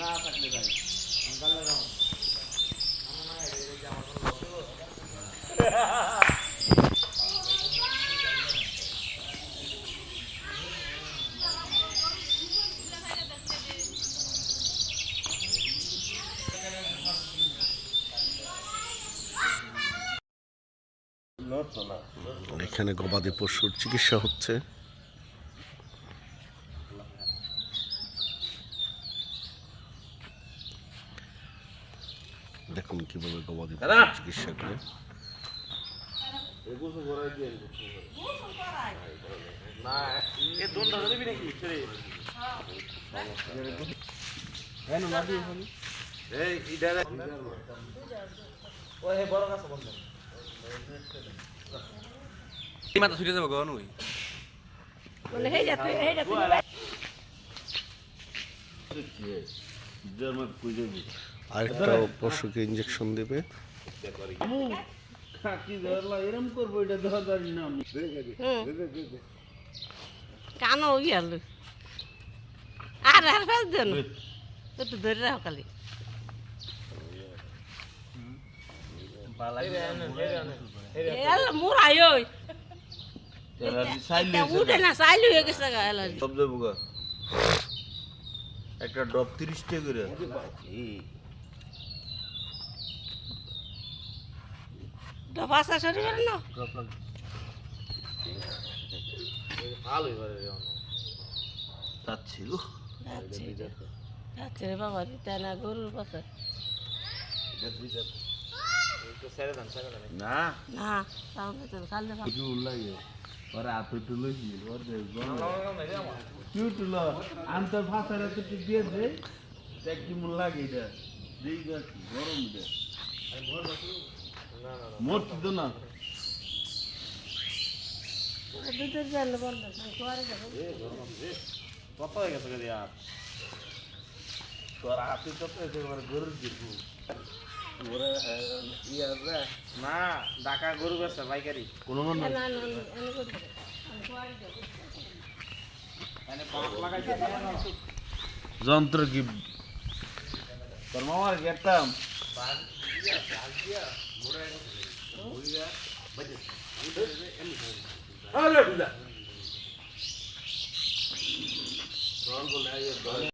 না থাকলে লোক এখানে গবাদি পশুর চিকিৎসা হচ্ছে। দেখুন কীভাবে গবাদি চিকিৎসা করে। না এ দোনটা দিবি নাকি? ছেড়ে কেন না দিবি ফোন এই ইডা ও হে বড় গাছ বন্ধ। এই মাথা ছুটে যাব গন ওই। যা তুই আরেকটা পশুকে ইঞ্জেকশন দেবে। কানো গেল আর আর ফেস দেন। একটু ধরে রাখো খালি। এল মুরাই ওই। উঠে না? হয়ে গেছে গা এলার্জি সব দেবো তিরিশ টাকা করে না? যাচ্ছিল। যাচ্ছে। রে বাবা দিতে না গরুর পাশে না। না তাহলে খালি ওর হাত একটু লইছি ওর কিউ টুলো আনতে ফাঁসারে একটু দিয়ে দে। দেখ কি মূল লাগে এটা। দেই গরম এটা। মরছি তো না। কত হয়ে গেছে রে আর তোর হাতে কত হয়েছে এবার গরুর দিবু। না ঢাকা গরু বেচা পাইকারি। কোনো না না না এনে করে দেবো করে যাব যন্ত্র কি? তোর মামার গেতাম અરે બધા ત્રણ બોલાય